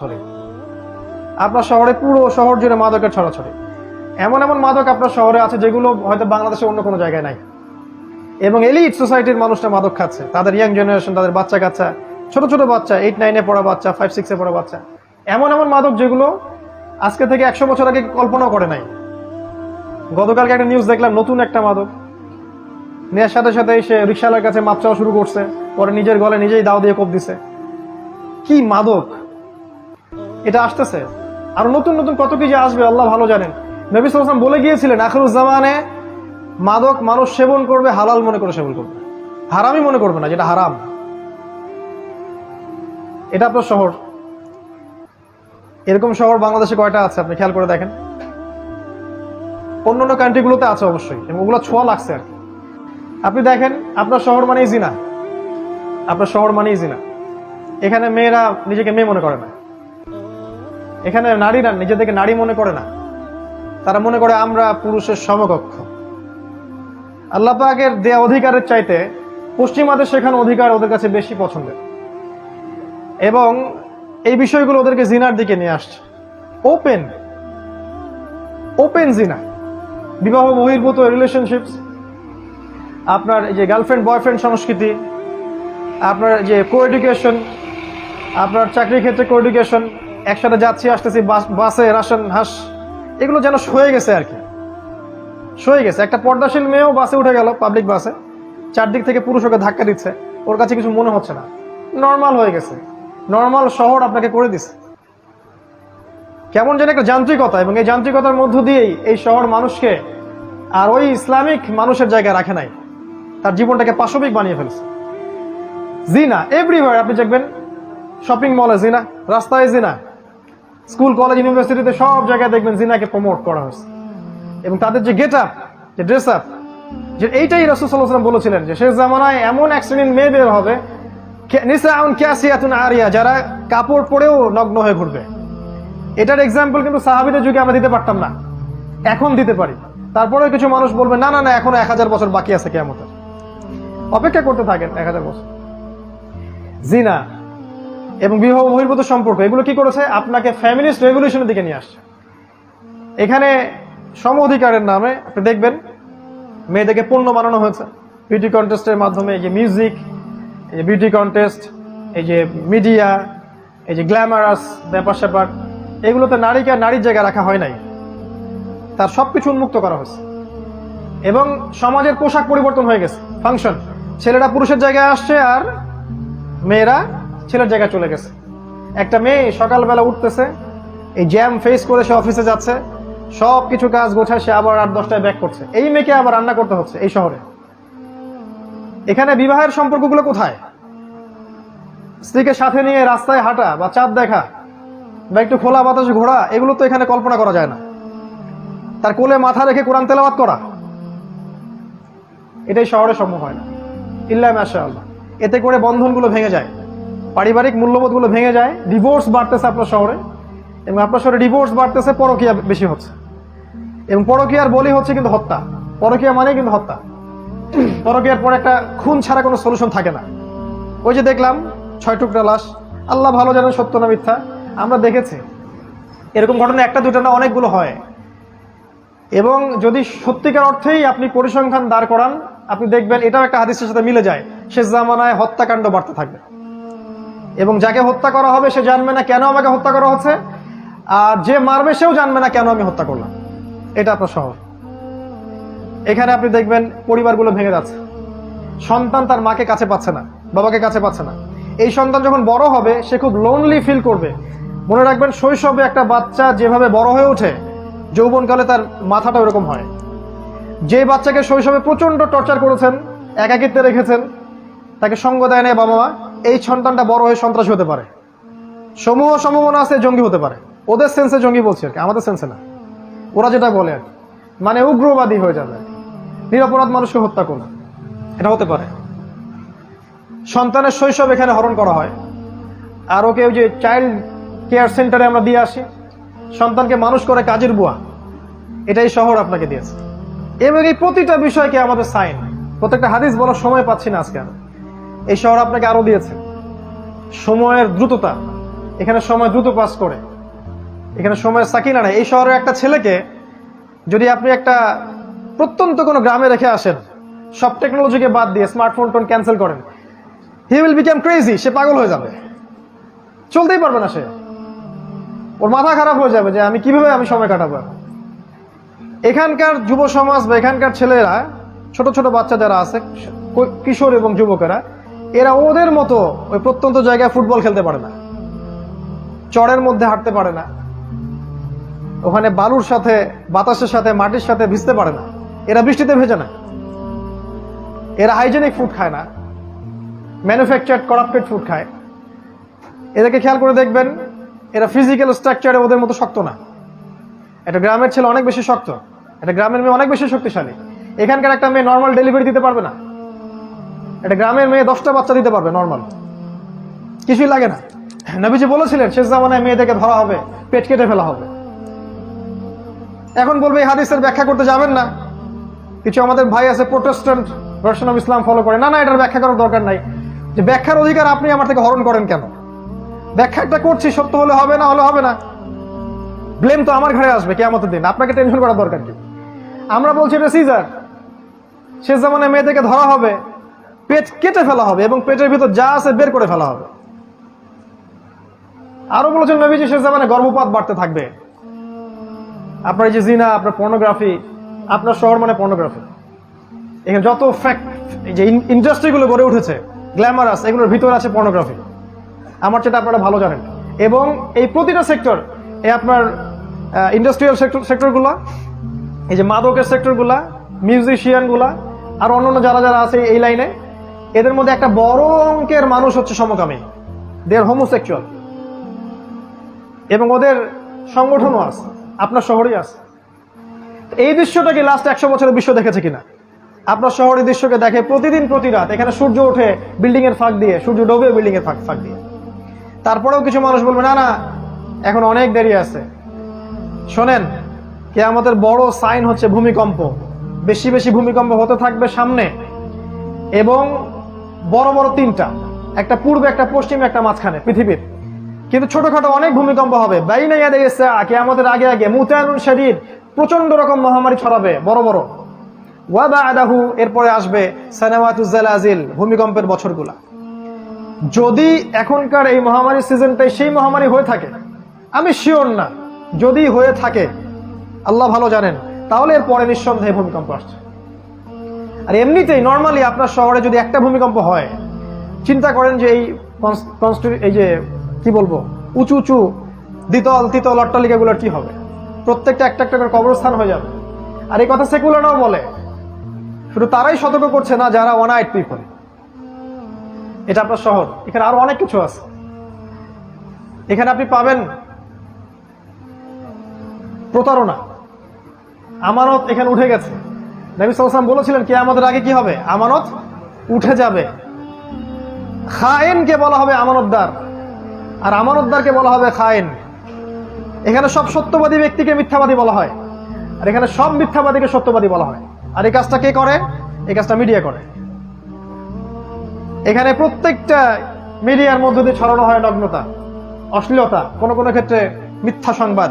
ছড়ে আপনার শহরে পুরো শহর জুড়ে মাদকের ছড়াছড়ি। এমন এমন মাদক আপনার শহরে আছে যেগুলো হয়তো বাংলাদেশে অন্য কোনো জায়গায় নাই। এবং এলিট সোসাইটির মানুষটা মাদক খাচ্ছে। তাদের ইয়াং জেনারেশন তাদের বাচ্চা কাচ্চা, ছোট ছোট বাচ্চা এইট নাইনে পড়া বাচ্চা ফাইভ সিক্সে পড়া বাচ্চা। এমন এমন মাদক যেগুলো আজকে থেকে একশো বছর আগে কল্পনাও করে নাই। গতকালকে একটা নিউজ দেখলাম, নতুন একটা মাদক। নেয়ার সাথে সাথে সে রিক্সাওয়ালার কাছে মাপ চাওয়া শুরু করছে। পরে নিজের গলে নিজেই দাও দিয়ে কোপ দিছে। কি মাদক? এটা আসতেছে। আর নতুন নতুন কত কি যে আসবে, আল্লাহ ভালো জানেন। নবী সালাম বলে গিয়েছিলেন আখরুজ্জামানে মাদক মানুষ সেবন করবে, হালাল মনে করে সেবন করবে। হারামই মনে করবে না, যেটা হারাম। এটা আপনার শহর। এরকম শহর বাংলাদেশে কয়টা আছে, আপনি খেয়াল করে দেখেন। অন্য অন্য কান্ট্রিগুলোতে আছে অবশ্যই, এবং ওগুলো ছোঁয়া লাগছে আর। আপনি দেখেন, আপনার শহর মানেই জিনা। আপনার শহর মানেই জিনা। এখানে মেয়েরা নিজেকে মেয়ে মনে করে না। এখানে নারীরা নিজেদেরকে নারী মনে করে না। তারা মনে করে আমরা পুরুষের সমকক্ষ। আল্লাহ পাকের দেয়া অধিকারের চাইতে পশ্চিমাদের শেখানো অধিকার ওদের কাছে বেশি পছন্দের। এবং এই বিষয়গুলো ওদেরকে জিনার দিকে নিয়ে আসছে। ওপেন ওপেন জিনা। বিবাহ, বহির্ভূত রিলেশনশিপস আপনার যে গার্লফ্রেন্ড বয়ফ্রেন্ড সংস্কৃতি। আপনার যে কো এডুকেশন আপনার চাকরির ক্ষেত্রে কো এডুকেশন একসাথে যাচ্ছি, আসতেছি, বাসে রাশন, হাঁস, এগুলো যেন সয়ে গেছে আর কি। সয়ে গেছে। একটা পর্দাশীল মেয়েও বাসে উঠে গেল পাবলিক বাসে। চারদিক থেকে পুরুষ ওকে ধাক্কা দিচ্ছে। ওর কাছে কিছু মনে হচ্ছে না। নর্মাল হয়ে গেছে। নর্মাল শহর আপনাকে করে দিছে। কেমন যেন একটা যান্ত্রিকতা এবং এই যান্ত্রিকতার মধ্য দিয়েই এই শহর মানুষকে আর ওই ইসলামিক মানুষের জায়গায় রাখে নাই। তার জীবনটাকে পাশবিক বানিয়ে ফেলছে। জিনা এভরিওয়ার আপনি দেখবেন শপিং মলে জিনা, রাস্তায় জিনা স্কুল, কলেজ, ইউনিভার্সিটিতে সব জায়গায় দেখবেন জিনাকে প্রমোট করা হয়েছে। এবং তাদের যে গেট আপ যে ড্রেস আপ যে এইটাই রসুসাল্লাম বলেছিলেন যে শেষ জামানায় এমন এক শ্রেণির মেয়ে বের হবে আরিয়া, যারা কাপড় পরেও নগ্ন হয়ে ঘুরবে। এটার এক্সাম্পল কিন্তু সাহাবিদের যুগে আমরা দিতে পারতাম না। এখন দিতে পারি। তারপরেও কিছু মানুষ বলবে, না না না, এখনও এক হাজার বছর বাকি আছে কেমতের অপেক্ষা করতে থাকেন এক হাজার বছর। জিনা এবং বিবাহ বহির্ভূত সম্পর্ক, এগুলো কি করেছে? আপনাকে ফ্যামিলিস্ট রেভলিউশনের দিকে নিয়ে আসছে। এখানে সম অধিকারের নামে, আপনি দেখবেন, মেয়েদেরকে পণ্য বানানো হয়েছে। বিউটি কন্টেস্টের মাধ্যমে, এই যে মিউজিক এই যে বিউটি কন্টেস্ট এই যে মিডিয়া এই যে গ্ল্যামারাস ব্যাপার স্যাপার এগুলোতে নারীকে আর নারীর জায়গায় রাখা হয় নাই। তার সব কিছু উন্মুক্ত করা হয়েছে। এবং সমাজের পোশাক পরিবর্তন হয়ে গেছে। ফাংশন ছেলেরা পুরুষের জায়গায় আসছে আর মেয়েরা ছেলের জায়গায় চলে গেছে। একটা মেয়ে সকালবেলা উঠতেছে, এই জ্যাম ফেস করে সে অফিসে যাচ্ছে সব কিছু কাজ গোছায় সে আবার আট দশটায় ব্যাক করছে। এই মেয়েকে আবার রান্না করতে হচ্ছে এই শহরে। এখানে বিবাহের সম্পর্কগুলো কোথায়? স্ত্রীকে সাথে নিয়ে রাস্তায় হাঁটা বা চাঁদ দেখা বা একটু খোলা বাতাসে ঘোরা, এগুলো তো এখানে কল্পনা করা যায় না। তার কোলে মাথা রেখে কোরআন তেলাওয়াত করা। এটাই শহরে সম্ভব হয় না। ইল্লা মাসা আল্লাহ এতে করে বন্ধনগুলো ভেঙে যায়। পারিবারিক মূল্যবোধগুলো ভেঙে যায় ডিভোর্স বাড়তেছে আপনার শহরে, এবং আপনার শহরে ডিভোর্স বাড়তেছে, পরকিয়া বেশি হচ্ছে। এবং পরকিয়ার বলি হচ্ছে কিন্তু হত্যা। পরকিয়া মানে কিন্তু হত্যা। পরকিয়ার পর একটা খুন ছাড়া কোনো সলিউশন থাকে না। ওই যে দেখলাম, ছয় টুকরা লাশ, আল্লাহ ভালো জানেন সত্য না মিথ্যা। আমরা দেখেছি, এরকম ঘটনা একটা দুটো না অনেকগুলো হয়। এবং যদি সত্যিকার অর্থেই আপনি পরিসংখ্যান দাঁড় করান, আপনি দেখবেন এটাও একটা হাদিসের সাথে মিলে যায়। শেষ জামানায় হত্যাকাণ্ড বাড়তে থাকবে। এবং যাকে হত্যা করা হবে সে জানবে না কেন আমাকে হত্যা করা হচ্ছে, আর যে মারবে সেও জানবে না কেন আমি হত্যা করলাম। এটা আপনার শহর। এখানে আপনি দেখবেন পরিবারগুলো ভেঙে যাচ্ছে। সন্তান তার মাকে কাছে পাচ্ছে না, বাবাকে কাছে পাচ্ছে না। এই সন্তান যখন বড় হবে, সে খুব লোনলি ফিল করবে। মনে রাখবেন, শৈশবে একটা বাচ্চা যেভাবে বড় হয়ে ওঠে, যৌবনকালে তার মাথাটা ওরকম হয়। যে বাচ্চাকে শৈশবে প্রচণ্ড টর্চার করেছেন, একাকিত্বে রেখেছেন, তাকে সঙ্গ দেয় না বাবা মা এই সন্তানটা বড় হয়ে সন্ত্রাসী হতে পারে। সমূহ সম্ভাবনা আছে, জঙ্গি হতে পারে। ওদের সেন্সে জঙ্গি বলছে আর কি, আমাদের সেন্সে না। ওরা যেটা বলে আর মানে উগ্রবাদী হয়ে যাবে। নিরপরাধ মানুষকে হত্যা করবে। এটা হতে পারে। সন্তানের শৈশব এখানে হরণ করা হয়। আর ওকে ওই যে চাইল্ড কেয়ার সেন্টারে আমরা দিয়ে আসি, সন্তানকে মানুষ করে কাজের বুয়া, এটাই শহর আপনাকে দিয়েছে। এবং এই প্রতিটা বিষয়কে আমাদের সাইন প্রত্যেকটা হাদিস বলার সময় পাচ্ছি না আজকে আমি। এই শহর আপনাকে আরও দিয়েছে। সময়ের দ্রুততা, এখানে সময় দ্রুত পাস করে, এখানে সময়ের সাকিনা নাই এই শহরের একটা ছেলেকে যদি আপনি একটা প্রত্যন্ত কোনো গ্রামে রেখে আসেন, সব টেকনোলজিকে বাদ দিয়ে স্মার্টফোন টোন ক্যান্সেল করেন, হি উইল বিকাম ক্রেজি, সে পাগল হয়ে যাবে। চলতেই পারবে না সে। ওর মাথা খারাপ হয়ে যাবে যে আমি কীভাবে আমি সময় কাটাবো এখানকার যুব সমাজ বা এখানকার ছেলেরা, ছোট ছোট বাচ্চা যারা আছে কিশোর এবং যুবকেরা এরা ওদের মতো ওই প্রত্যন্ত জায়গায় ফুটবল খেলতে পারে না। চড়ের মধ্যে হাঁটতে পারে না। ওখানে বালুর সাথে, বাতাসের সাথে, মাটির সাথে ভিজতে পারে না। এরা বৃষ্টিতে ভেজে না। এরা হাইজেনিক ফুড খায় না। ম্যানুফ্যাকচার্ড করাপ্টেড ফুড খায়। এদেরকে খেয়াল করে দেখবেন, এরা ফিজিক্যাল স্ট্রাকচারে ওদের মতো শক্ত না। একটা গ্রামের ছেলে অনেক বেশি শক্ত। একটা গ্রামের মেয়ে অনেক বেশি শক্তিশালী। এখানকার একটা মেয়ে নর্মাল ডেলিভারি দিতে পারবে না। একটা গ্রামের মেয়ে দশটা বাচ্চা দিতে পারবে নর্মাল কিছুই লাগে না। নবীজি বলেছিলেন, শেষ জামানায় মেয়েদেরকে ধরা হবে, পেট কেটে ফেলা হবে। এখন বলবে, এই হাদিসের ব্যাখ্যা করতে যাবেন না। কিছু আমাদের ভাই আছে protestant version of Islam follow করে। না না, এটার ব্যাখ্যা করার দরকার নাই। যে ব্যাখ্যার অধিকার আপনি আমার থেকে হরণ করেন কেন? ব্যাখ্যাটা করছি, সত্য হলে হবে না, হলে হবে না। ব্লেম তো আমার ঘরে আসবে কেমতের দিন। আপনাকে টেনশন করার দরকার কি? আমরা বলছি এটা সিজার শেষ জামানে মেয়েদেরকে ধরা হবে পেট কেটে ফেলা হবে এবং পেটের ভিতর যা আছে বের করে ফেলা হবে। আরও বলেছেন নবীজি, শেষ জামানে গর্ভপাত বাড়তে থাকবে। আপনার যে জিনা, আপনার পর্নোগ্রাফি আপনার শহর মানে পর্নোগ্রাফি এখানে যত ফ্যাক্ট যে ইন্ডাস্ট্রিগুলো গড়ে উঠেছে গ্ল্যামারাস এগুলোর ভিতরে আছে পর্নোগ্রাফি আমার সেটা আপনারা ভালো জানেন। এবং এই প্রতিটা সেক্টর এই আপনার ইন্ডাস্ট্রিয়াল সেক্টর সেক্টরগুলো এই যে মাদকের সেক্টরগুলা মিউজিশিয়ানগুলা আর অন্যান্য যারা যারা আছে এই লাইনে এদের মধ্যে একটা বড় অঙ্কের মানুষ হচ্ছে সমকামী। দেয়ার হোমোসেক্সুয়াল এবং ওদের সংগঠনও আছে, আপনার শহরেই আছে। এই দৃশ্যটাকে লাস্ট একশো বছরের বিশ্ব দেখেছে কিনা? আপনার শহরের দৃশ্যকে দেখে প্রতিদিন প্রতি রাত, এখানে সূর্য ওঠে বিল্ডিং এর ফাঁক দিয়ে, সূর্য ডোবে বিল্ডিং এর ফাঁক ফাঁক দিয়ে। তারপরেও কিছু মানুষ বলবে, না না, এখন অনেক দেরি আছে। শোনেন কে আমাদের বড় সাইন হচ্ছে ভূমিকম্প। বেশি বেশি ভূমিকম্প হতে থাকবে সামনে। এবং বড় বড় তিনটা, একটা পূর্বে, একটা পশ্চিমে, একটা মাঝখানে পৃথিবীর। কিন্তু ছোটখাটো অনেক ভূমিকম্প হবে। কে আমাদের আগে আগে মুতায়নুন শরীর প্রচণ্ড রকম মহামারী ছড়াবে, বড় বড়। ওয়াদা আদাহু এরপরে আসবে সানাওয়াতুজালাজিল ভূমিকম্পের বছরগুলা। যদি এখনকার এই মহামারী সিজনটাই সেই মহামারী হয়ে থাকে, আমি শিওর না, যদি হয়ে থাকে, আল্লাহ ভালো জানেন, তাহলে এর পরে নিঃসন্দেহে ভূমিকম্প আসছে। আর এমনিতেই নর্মালি আপনার শহরে যদি একটা ভূমিকম্প হয়, চিন্তা করেন যে এই এই যে কি বলব, উঁচু উঁচু, দ্বিতল, তিতল অট্টালিকাগুলোর কি হবে? প্রত্যেকটা একটা একটা করে কবরস্থান হয়ে যাবে। আর এই কথা সেকুলাররাও বলে, শুধু তারাই সতর্ক করছে না যারা ওয়ান আইট পিপল এটা আপনার শহর, এখানে আরও অনেক কিছু আছে। এখানে আপনি পাবেন প্রতারণা। আমানত এখানে উঠে গেছে। নবী সাল্লাম বলেছিলেন কে আমাদের আগে কি হবে? আমানত উঠে যাবে। খায়েনকে বলা হবে আমানতদার। আর আমানতদারকে বলা হবে খায়েন। এখানে সব সত্যবাদী ব্যক্তিকে মিথ্যাবাদী বলা হয়। আর এখানে সব মিথ্যাবাদীকে সত্যবাদী বলা হয়। আর এই কাজটা কে করে? এই কাজটা মিডিয়া করে। এখানে প্রত্যেকটা মিডিয়ার মধ্য দিয়ে ছড়ানো হয় নগ্নতা, অশ্লীলতা, কোনো কোনো ক্ষেত্রে মিথ্যা সংবাদ,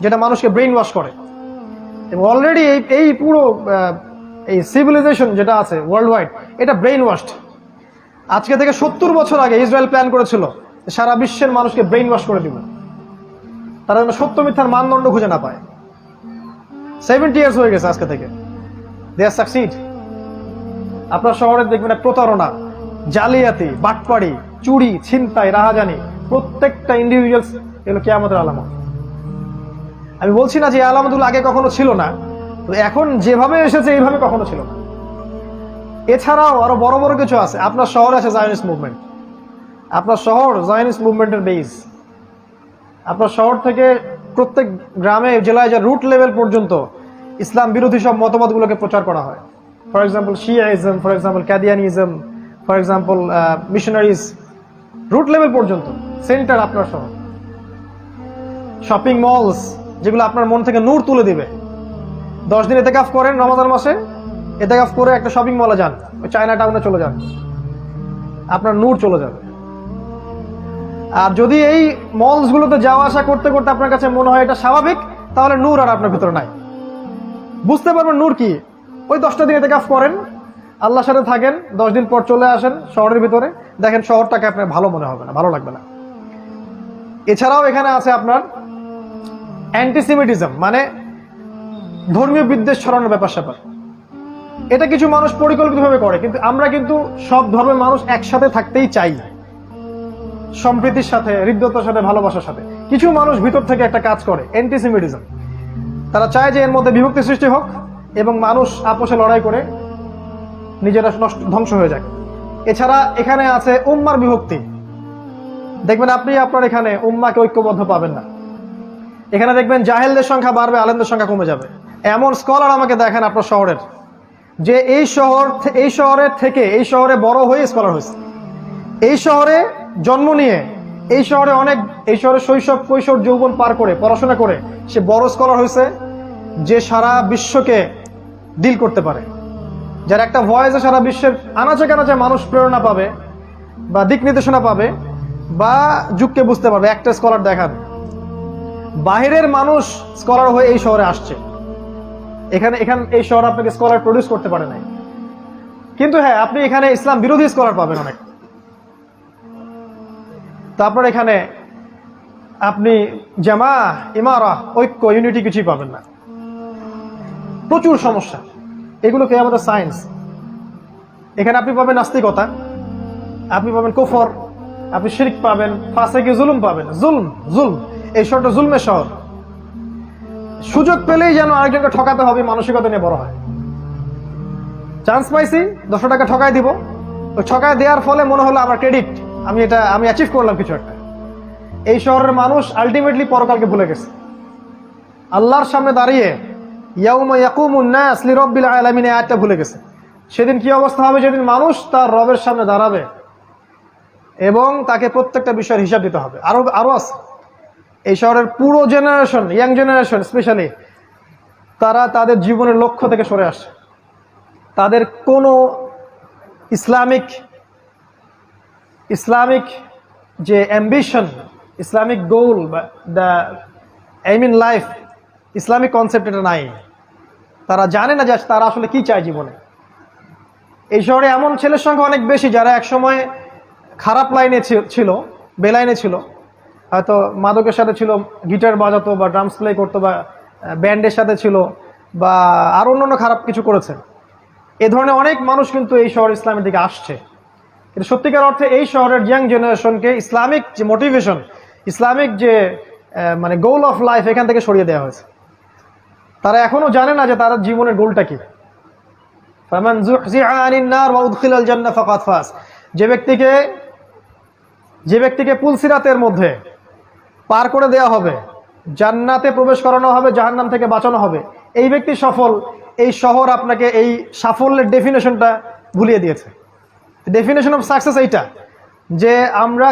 যেটা মানুষকে ব্রেইন ওয়াশ করে। এবং অলরেডি এই এই পুরো এই সিভিলাইজেশন যেটা আছে ওয়ার্ল্ড ওয়াইড এটা ব্রেইন ওয়াশড আজকে থেকে সত্তর বছর আগে ইসরায়েল প্ল্যান করেছিল সারা বিশ্বের মানুষকে ব্রেইন ওয়াশ করে দিব। তারা যেন সত্য মিথ্যার মানদণ্ড খুঁজে না পায়। সেভেন্টি ইয়ার্স হয়ে গেছে আজকে থেকে। দে আর সাকসিড আপনার শহরে দেখবেন প্রতারণা, জালিয়াতি, বাটপাড়ি, চুরি, ছিনতাই, রাহাজানি, প্রত্যেকটা ইন্ডিভিজুয়ালস এগুলো কে আমাদের আলামত। আমি বলছি না যে এই আলামতগুলো আগে কখনো ছিল না এখন যেভাবে এসেছে, এইভাবে কখনো ছিল না। এছাড়াও আরও বড় বড় কিছু আছে। আপনার শহর আছে জায়নিস মুভমেন্ট আপনার শহর জায়নিস মুভমেন্টের বেস আপনার শহর থেকে প্রত্যেক গ্রামে, জেলায় যে রুট লেভেল পর্যন্ত ইসলাম বিরোধী সব মতবাদগুলোকে প্রচার করা হয়। For example Shiaism for example Qadianism for example missionaries root level পর্যন্ত সেন্টার আপনার শহর। শপিং মলস যেগুলো আপনার মন থেকে নূর তুলে দিবে। দশ দিন এতেকাফ করেন রমাদান মাসে, এতেকাফ করে একটা শপিং মলে যান, ওই চায়না টাউনে চলে যান। আপনার নূর চলে যাবে। আর যদি এই মলসগুলোতে যাওয়া আসা করতে করতে আপনার কাছে মনে হয় এটা স্বাভাবিক, তাহলে নূর আর আপনার ভিতরে নাই। বুঝতে পারবেন নূর কি? ওই দশটা দিন এতে কাজ করেন, আল্লাহর সাথে থাকেন, দশ দিন পর চলে আসেন শহরের ভিতরে। দেখেন শহরটাকে আপনার ভালো মনে হবে না, ভালো লাগবে না। এছাড়াও এখানে আছে আপনার অ্যান্টিসিমিটিজম মানে ধর্মীয় বিদ্বেষ ছড়ানোর ব্যাপার স্যাপার। এটা কিছু মানুষ পরিকল্পিতভাবে করে, কিন্তু আমরা কিন্তু সব ধর্মের মানুষ একসাথে থাকতেই চাই। সম্প্রীতির সাথে, হৃদ্যতার সাথে, ভালোবাসার সাথে। কিছু মানুষ ভিতর থেকে একটা কাজ করে অ্যান্টিসিমিটিজম তারা চায় যে এর মধ্যে বিভক্তি সৃষ্টি হোক এবং মানুষ আপোষে লড়াই করে নিজেরা নষ্ট, ধ্বংস হয়ে যায় এছাড়া এখানে আছে উম্মার বিভক্তি। দেখবেন আপনি আপনার এখানে উম্মাকে ঐক্যবদ্ধ পাবেন না। এখানে দেখবেন জাহেলদের সংখ্যা বাড়বে, আলেমদের সংখ্যা কমে যাবে। এমন স্কলার আমাকে দেখেন আপনার শহরের, যে এই শহর এই শহরের থেকে এই শহরে বড় হয়ে স্কলার হয়েছে। এই শহরে জন্ম নিয়ে, এই শহরে অনেক, এই শহরে শৈশব, কৈশোর যৌবন পার করে, পড়াশোনা করে, সে বড় স্কলার হয়েছে, যে সারা বিশ্বকে ডিল করতে পারে। যার একটা ভয়েসে সারা বিশ্বের আনাচে কানাচে মানুষ প্রেরণা পাবে, বা দিক নির্দেশনা পাবে, বা যুগকে বুঝতে পারবে, একটা স্কলার দেখান বাহিরের মানুষ স্কলার হয়ে এই শহরে আসছে। এখানে এখান এই শহর আপনাকে স্কলার প্রডিউস করতে পারে নাই। কিন্তু হ্যাঁ আপনি এখানে ইসলাম বিরোধী স্কলার পাবেন অনেক। তারপর এখানে আপনি জামা ইমারা ঐক্য ইউনিটি কিছুই পাবেন না। প্রচুর সমস্যা। এগুলোকে আমাদের সায়েন্স এখানে আপনি পাবেন নাস্তিকতা, আপনি পাবেন কুফর, আপনি শিরিক পাবেন ফাঁসেকে জুলুম পাবেন। জুলম জুলম। এই শহরটা জুলমের শহর। সুযোগ পেলেই যেন আরেকজনকে ঠকাতে হবে মানসিকতা নিয়ে বড় হয়। চান্স পাইছি, দশশো টাকা ঠকাই দিব। ওই ঠকায় দেওয়ার ফলে মনে হলো আমার ক্রেডিট আমি এটা, আমি অ্যাচিভ করলাম কিছু একটা। এই শহরের মানুষ আলটিমেটলি পরকালকে ভুলে গেছে। আল্লাহর সামনে দাঁড়িয়ে, ইয়াউমা ইয়াকুমুন নাস লিরাব্বিল আলামিন আয়াতটা ভুলে গেছে। সেদিন কি অবস্থা হবে? যেদিন মানুষ তার রবের সামনে দাঁড়াবে এবং তাকে প্রত্যেকটা বিষয়ের হিসাব দিতে হবে। আরও আরও আছে। এই শহরের পুরো জেনারেশন ইয়াং জেনারেশন স্পেশালি তারা তাদের জীবনের লক্ষ্য থেকে সরে আসে তাদের কোনো ইসলামিক ইসলামিক যে অ্যাম্বিশন ইসলামিক গোল বা the aim in life Islamic concept এটা নাই। তারা জানে না যে তারা আসলে কি চায় জীবনে। এই শহরে এমন ছেলের সংখ্যা অনেক বেশি যারা একসময় খারাপ লাইনে ছিল, বেলাইনে ছিল। হয়তো মাদকের সাথে ছিল, গিটার বাজাতো বা ড্রামস প্লে করতো বা ব্যান্ডের সাথে ছিল বা আর অন্যান্য খারাপ কিছু করেছে। এ ধরনের অনেক মানুষ কিন্তু এই শহর ইসলামের দিকে আসছে। কিন্তু সত্যিকার অর্থে এই শহরের ইয়াং জেনারেশনকে ইসলামিক যে মোটিভেশন ইসলামিক যে মানে গোল অফ লাইফ এখান থেকে সরিয়ে দেওয়া হয়েছে। তারা এখনও জানে না যে তার জীবনের গোলটা কি। যে ব্যক্তিকে যে ব্যক্তিকে পুলসিরাতের মধ্যে পার করে দেওয়া হবে। জান্নাতে প্রবেশ করানো হবে, জাহান্নাম থেকে বাঁচানো হবে। এই ব্যক্তি সফল। এই শহর আপনাকে এই সাফল্যের ডেফিনেশনটা ভুলিয়ে দিয়েছে। ডেফিনেশন অফ সাকসেস এইটা, যে আমরা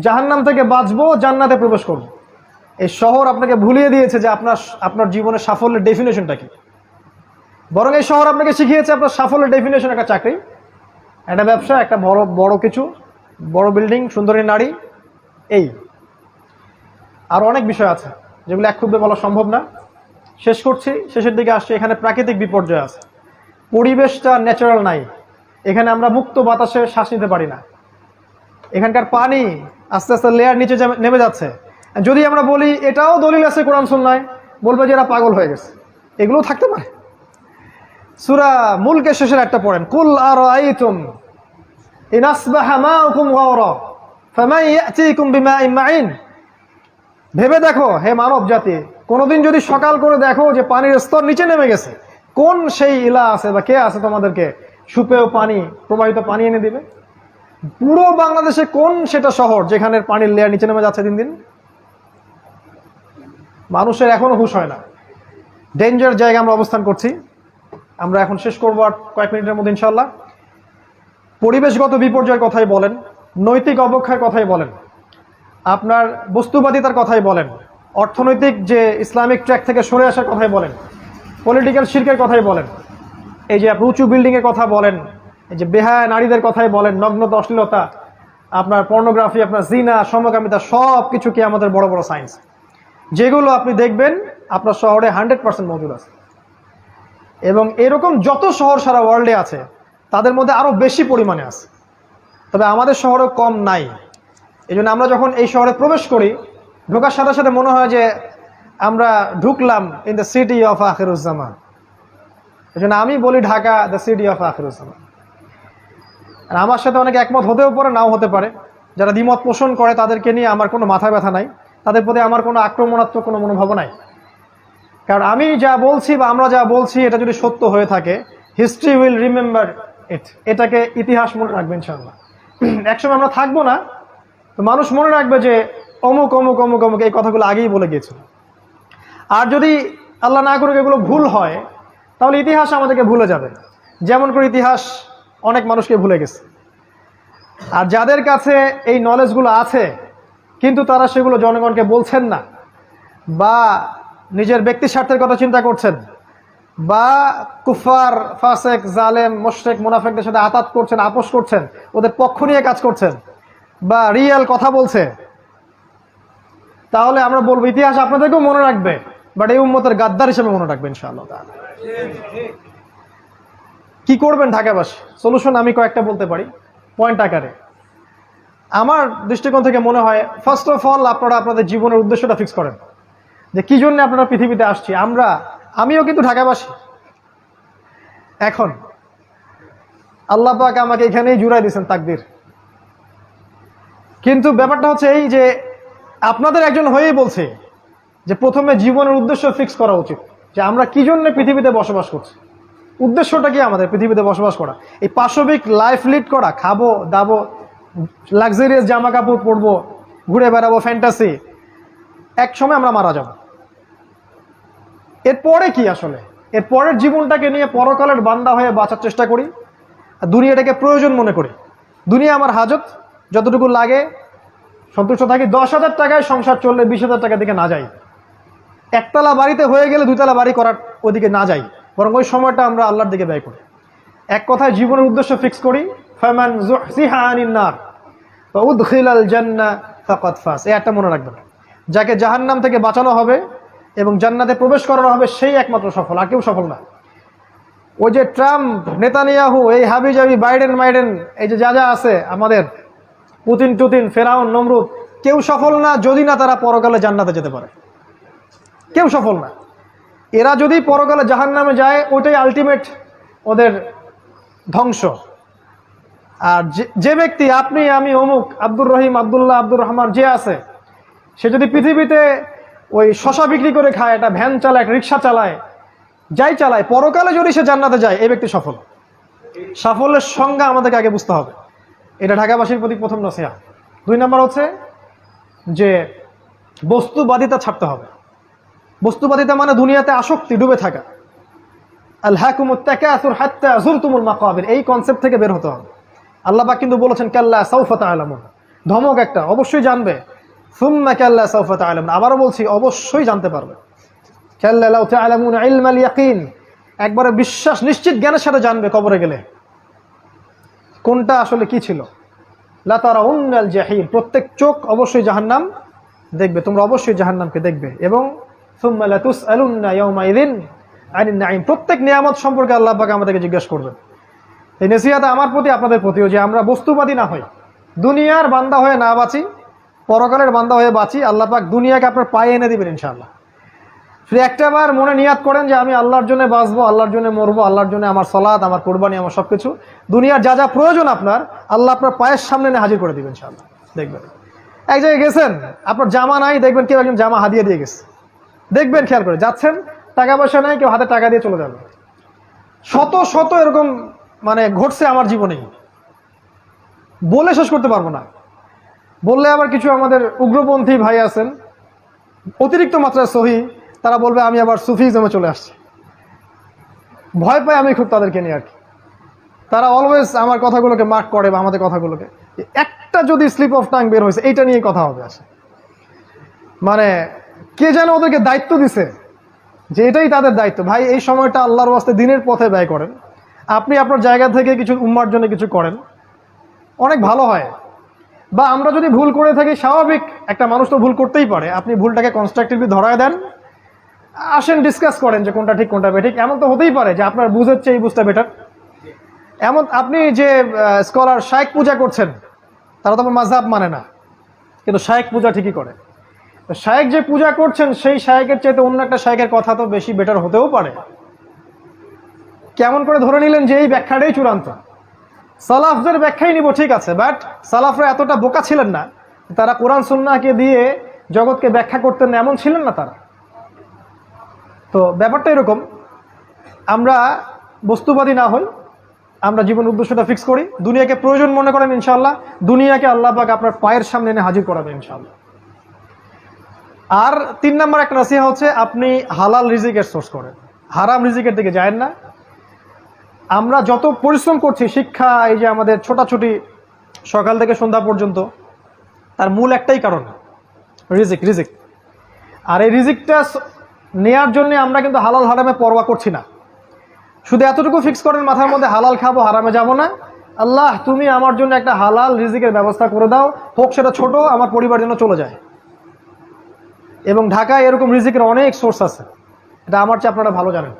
জাহান্নাম থেকে বাঁচবো, জান্নাতে প্রবেশ করব। এই শহর আপনাকে ভুলিয়ে দিয়েছে যে আপনার আপনার জীবনের সাফল্যের ডেফিনেশনটা কি। বরং এই শহর আপনাকে শিখিয়েছে আপনার সাফল্যের ডেফিনেশন একটা চাকরি। একটা ব্যবসা, একটা বড় বড় কিছু, বড় বিল্ডিং সুন্দরী নারী, এই। আর অনেক বিষয় আছে যেগুলো এক ক্ষুব্ধে বলা সম্ভব না। শেষ করছি। শেষের দিকে আসছে। এখানে প্রাকৃতিক বিপর্যয় আছে। পরিবেশটা ন্যাচারাল নাই। এখানে আমরা মুক্ত বাতাসে শ্বাস নিতে পারি না। এখানকার পানি আস্তে আস্তে লেয়ার নিচে নেমে যাচ্ছে। যদি আমরা বলি এটাও দলিল আছে কোরআন সুন্নায়, বলবে যে এরা পাগল হয়ে গেছে। এগুলোও থাকতে পারে। সুরা মুলকে শেষের একটা পড়েন। কুল আর আইতুম ইন আসবাহা মাউকুম গাওরা ফামান ইয়াতিকুম বিমাইন মাইন ভেবে দেখো, হে মানব জাতি, কোনোদিন যদি সকাল করে দেখো যে পানির স্তর নিচে নেমে গেছে, কোন সেই ইলা আছে বা কে আছে তোমাদেরকে সুপেয় পানি, প্রবাহিত পানি এনে দিবে? পুরো বাংলাদেশে কোন সেটা শহর যেখানে পানির লেয়ার নিচে নেমে যাচ্ছে দিন দিন? মানুষের এখনও হুশ হয় না। ডেঞ্জার জায়গায় আমরা অবস্থান করছি। আমরা এখন শেষ করব আর কয়েক মিনিটের মধ্যে ইনশাল্লাহ পরিবেশগত বিপর্যয়ের কথাই বলেন, নৈতিক অবক্ষয়ের কথাই বলেন। আপনার বস্তুবাদিতার কথাই বলেন। অর্থনৈতিক যে ইসলামিক ট্র্যাক থেকে সরে আসার কথাই বলেন। পলিটিক্যাল শিল্পের কথাই বলেন। এই যে আপনি উঁচু বিল্ডিংয়ের কথা বলেন, এই যে বেহায় নারীদের কথাই বলেন নগ্নতা অশ্লীলতা আপনার পর্নোগ্রাফি আপনার জিনা, সমকামিতা সব কিছু কি আমাদের বড় বড় সায়েন্স যেগুলো আপনি দেখবেন, আপনার শহরে হান্ড্রেড পার্সেন্ট মজুদ আছে। এবং এরকম যত শহর সারা ওয়ার্ল্ডে আছে, তাদের মধ্যে আরও বেশি পরিমাণে আছে। তবে আমাদের শহরেও কম নাই। এই জন্য আমরা যখন এই শহরে প্রবেশ করি, ঢোকার সাথে সাথে মনে হয় যে আমরা ঢুকলাম ইন দ্য সিটি অফ আখিরুজ্জামান এই জন্য আমি বলি ঢাকা দ্য সিটি অফ আখিরুজ্জামান আর আমার সাথে অনেকে একমত হতেও পারে, নাও হতে পারে। যারা দ্বিমত পোষণ করে, তাদেরকে নিয়ে আমার কোনো মাথা ব্যথা নাই। তাদের প্রতি আমার কোনো আক্রমণাত্মক কোনো মনোভাব নাই। কারণ আমি যা বলছি বা আমরা যা বলছি, এটা যদি সত্য হয়ে থাকে হিস্ট্রি উইল রিমেম্বার ইট এটাকে ইতিহাস মনে রাখবেন ইনশাল্লাহ একসময় আমরা থাকব না তো মানুষ মনে রাখবে যে অমুক অমুক অমুক অমুক এই কথাগুলো আগেই বলে গিয়েছিল। আর যদি আল্লাহ না করুক এগুলো ভুল হয়, তাহলে ইতিহাস আমাদেরকে ভুলে যাবে। যেমন করে ইতিহাস অনেক মানুষকে ভুলে গেছে। আর যাদের কাছে এই নলেজগুলো আছে, কিন্তু তারা সেগুলো জনগণকে বলছেন না, বা নিজের ব্যক্তি স্বার্থের কথা চিন্তা করছেন, বা কুফার ফাসেক, জালেম মোশেক মুনাফেকদের সাথে আতাত করছেন, আপোষ করছেন, ওদের পক্ষ নিয়ে কাজ করছেন বা রিয়েল কথা বলছে, তাহলে আমরা বলব, ইতিহাস আপনাদেরকেও মনে রাখবে বাট এই উম্মতের গাদ্দার হিসেবে মনে রাখবে ইনশাআল্লাহ কি করবেন ঢাকাবাসী? সলিউশন আমি কয়েকটা বলতে পারি পয়েন্ট আকারে। আমার দৃষ্টিকোণ থেকে মনে হয় ফার্স্ট অফ অল আপনারা আপনাদের জীবনের উদ্দেশ্যটা ফিক্স করেন, যে কি জন্য আপনারা পৃথিবীতে আসছি। আমরা, আমিও কিন্তু ঢাকাবাসী। এখন, আল্লাহ পাক আমাকে এখানেই জুড়াই দিয়েছেন তাকদির। কিন্তু ব্যাপারটা হচ্ছে এই যে আপনাদের একজন হয়েই বলছে যে প্রথমে জীবনের উদ্দেশ্য ফিক্স করা উচিত, যে আমরা কি জন্য পৃথিবীতে বসবাস করছি? উদ্দেশ্যটা কি আমাদের পৃথিবীতে বসবাস করা? এই পাশবিক লাইফ লিড করা, খাব, দাবো লাক্সারিয়াস জামা কাপড় পরবো, ঘুরে বেড়াবো ফ্যান্টাসি এক সময় আমরা মারা যাব। এরপরে কি আসলে? এর পরের জীবনটাকে নিয়ে পরকালের বান্দা হয়ে বাঁচার চেষ্টা করি, আর দুনিয়াটাকে প্রয়োজন মনে করি। দুনিয়া আমার হাজত যতটুকু লাগে, সন্তুষ্ট থাকি। দশ হাজার টাকায় সংসার চললে বিশ হাজার টাকা দিকে না যাই। একতলা বাড়িতে হয়ে গেলে দুতলা বাড়ি করার ওদিকে না যাই। বরং ওই সময়টা আমরা আল্লাহর দিকে ব্যয় করি। এক কথায় জীবনের উদ্দেশ্য ফিক্স করি। এই একটা মনে রাখবেন। যাকে জাহান্নাম থেকে বাঁচানো হবে এবং জান্নাতে প্রবেশ করানো হবে, সেই একমাত্র সফল, আর কেউ সফল না। ওই যে ট্রাম্প, নেতানিয়াহু, এই হাবি জাবি বাইডেন মাইডেন এই যে যা যা আছে আমাদের পুতিন টুতিন, ফেরাউন, নমরুদ, কেউ সফল না যদি না তারা পরকালে জান্নাতে যেতে পারে। কেউ সফল না। এরা যদি পরকালে জাহান নামে যায়, ওইটাই আলটিমেট ওদের ধ্বংস। আর যে- যে ব্যক্তি, আপনি, আমি, অমুক, আব্দুর রহিম, আব্দুল্লাহ, আব্দুর রহমান, যে আছে, সে যদি পৃথিবীতে ওই শশা বিক্রি করে খায়, একটা ভ্যান চালায়, একটা রিক্সা চালায়, যাই চালায়, পরকালে যদি সে জান্নাতে যায়, এই ব্যক্তি সফল। সাফল্যের সংজ্ঞা আমাদেরকে আগে বুঝতে হবে। এটা ঢাকাবাসীর প্রতি প্রথম নসিহা। দুই নম্বর হচ্ছে যে বস্তুবাদিতা ছাড়তে হবে। বস্তুবাদিতা মানে দুনিয়াতে আসক্তি, ডুবে থাকা। এই কনসেপ্ট থেকে বের হতে হবে। আল্লাহ কিন্তু বলেছেন, কাল্লা সাউফা তাআলামুন। ধমক একটা, অবশ্যই জানবে। সুম্মা কাল্লা সাউফা তাআলামুন। আবারও বলছি, অবশ্যই জানতে পারবে। কাল্লা লাউ তাআলামুন ইলমাল ইয়াকিন। একবারে বিশ্বাস, নিশ্চিত জ্ঞানের সাথে জানবে কবরে গেলে। কোনটা আসলে কি ছিল? লা তারাউন্নাল জাহিম, প্রত্যেক চোখ অবশ্যই জাহান্নাম দেখবে, তোমরা অবশ্যই জাহান্নামকে দেখবে। এবং নাঈম, প্রত্যেক নিয়ামত সম্পর্কে আল্লাহ পাক আমাদেরকে জিজ্ঞাসা করবেন। এই নসিহাতে আমার প্রতি, আপনাদের প্রতিও, যে আমরা বস্তুবাদী না হই, দুনিয়ার বান্দা হয়ে না বাঁচি, পরকালের বান্দা হয়ে বাঁচি, আল্লাহ পাক দুনিয়াকে আপনার পায়ে এনে দিবেন ইনশাআল্লাহ। শুধু একটা বার মনে নিয়াত করেন যে আমি আল্লাহর জন্য বাঁচবো, আল্লাহর জন্য মরবো, আল্লাহর জন্য আমার সলাদ আমার কোরবানি, আমার সব কিছু দুনিয়ার যা যা প্রয়োজন আপনার, আল্লাহ আপনার পায়ের সামনে এনে হাজির করে দিবেন, ইনশাআল্লাহ। দেখবেন। এক জায়গায় গেছেন, আপনার জামা নাই, দেখবেন কেউ একজন জামা হাদিয়ে দিয়ে গেছে। দেখবেন, খেয়াল করে, যাচ্ছেন, টাকা পয়সা নাই, কেউ হাতে টাকা দিয়ে চলে যাবে। শত শত এরকম মানে ঘটছে আমার জীবনেই। বলে শেষ করতে পারব না। বললে আবার কিছু আমাদের উগ্রপন্থী ভাই আছেন, অতিরিক্ত মাত্রায় সহি তারা বলবে, আমি আবার সুফিজমে চলে আসছি। ভয় পাই আমি খুব তাদেরকে নিয়ে আর কি। তারা অলওয়েজ আমার কথাগুলোকে মার্ক করে বা আমাদের কথাগুলোকে। একটা যদি স্লিপ অফ টাং বের হয়েছে, এইটা নিয়ে কথা হবে আসে মানে কে যেন ওদেরকে দায়িত্ব দিছে যে এটাই তাদের দায়িত্ব। ভাই, এই সময়টা আল্লাহর ওয়াস্তে দিনের পথে ব্যয় করেন। আপনি আপনার জায়গা থেকে কিছু উম্মার জন্য কিছু করেন। অনেক ভালো হয়। বা আমরা যদি ভুল করে থাকি, স্বাভাবিক একটা মানুষ তো ভুল করতেই পারে। আপনি ভুলটাকে কনস্ট্রাকটিভলি ধরায় দেন। আসেন ডিসকাস করেন যে কোনটা ঠিক, কোনটা বেঠিক। এমন তো হতেই পারে যে আপনার বুঝের চেয়ে বুঝটা বেটার এমন আপনি যে স্কলার শায়েক পূজা করছেন, তারা তো আমার মাঝহাব মানে না। কিন্তু শায়েক পূজা ঠিকই করে। শায়েক যে পূজা করছেন, সেই শায়েকের চাইতে অন্য একটা শায়েকের কথা তো বেশি বেটার হতেও পারে। কেমন করে ধরে নিলেন যে এই ব্যাখ্যাটাই চূড়ান্ত? সালাফদের ব্যাখ্যাই নিব, ঠিক আছে বাট সালাফরা এতটা বোকা ছিলেন না, তারা কোরআন, সুন্নাহকে দিয়ে জগৎকে ব্যাখ্যা করতেন এমন ছিলেন না তারা। তো ব্যাপারটা এরকম, আমরা বস্তুবাদী না হই, আমরা জীবন উদ্দেশ্যটা ফিক্স করি। দুনিয়াকে প্রয়োজন মনে করেন ইনশাল্লাহ দুনিয়াকে আল্লাহ পাক আপনার পায়ের সামনে এনে হাজির করাবেন ইনশাল্লাহ আর তিন নম্বর একটা রাসিয়া হচ্ছে, আপনি হালাল রিজিকের সোর্স করেন। হারাম রিজিকের দিকে যায় না। আমরা যত পরিশ্রম করছি, শিক্ষা, এই যে আমাদের ছোটাছুটি, সকাল থেকে সন্ধ্যা পর্যন্ত, তার মূল একটাই কারণ, রিজিক রিজিক। আর এই রিজিকটা নেয়ার জন্য আমরা কিন্তু হালাল হারামে পরোয়া করছি না। শুধু এতটুকু ফিক্স করেন, মাথার মধ্যে হালাল খাব, হারামে যাব না। আল্লাহ, তুমি আমার জন্য একটা হালাল রিজিকের ব্যবস্থা করে দাও। হোক, সেটা ছোট, আমার পরিবার যেন চলে যায়। এবং ঢাকায় এরকম রিজিকের অনেক সোর্স আছে। এটা আমার চেয়ে আপনারা ভালো জানেন।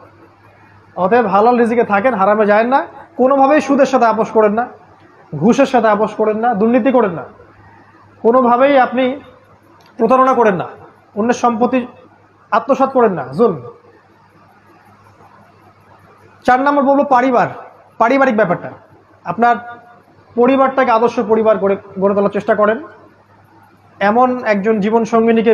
অতএব হালাল রিজিকে থাকেন, হারামে যায় না। কোনোভাবেই সুদের সাথে আপোষ করেন না, ঘুষের সাথে আপোষ করেন না, দুর্নীতি করেন না। কোনোভাবেই আপনি প্রতারণা করেন না। অন্যের সম্পত্তি আত্মসাৎ করেন না জুল চার নম্বর বলব পারিবার, পারিবারিক ব্যাপারটা। আপনার পরিবারটাকে আদর্শ পরিবার গড়ে গড়ে তোলার চেষ্টা করেন। এমন একজন জীবন সঙ্গিনীকে